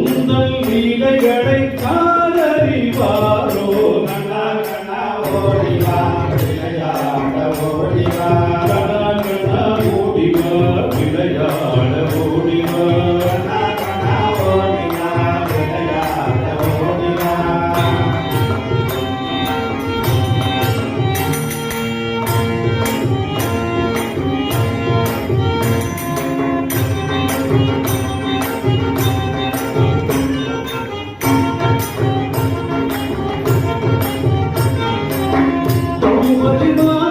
உந்தல் லீலைகளை ஓடிவா விளையாட ஓடிவா. கண்ணா கண்ணா 我知道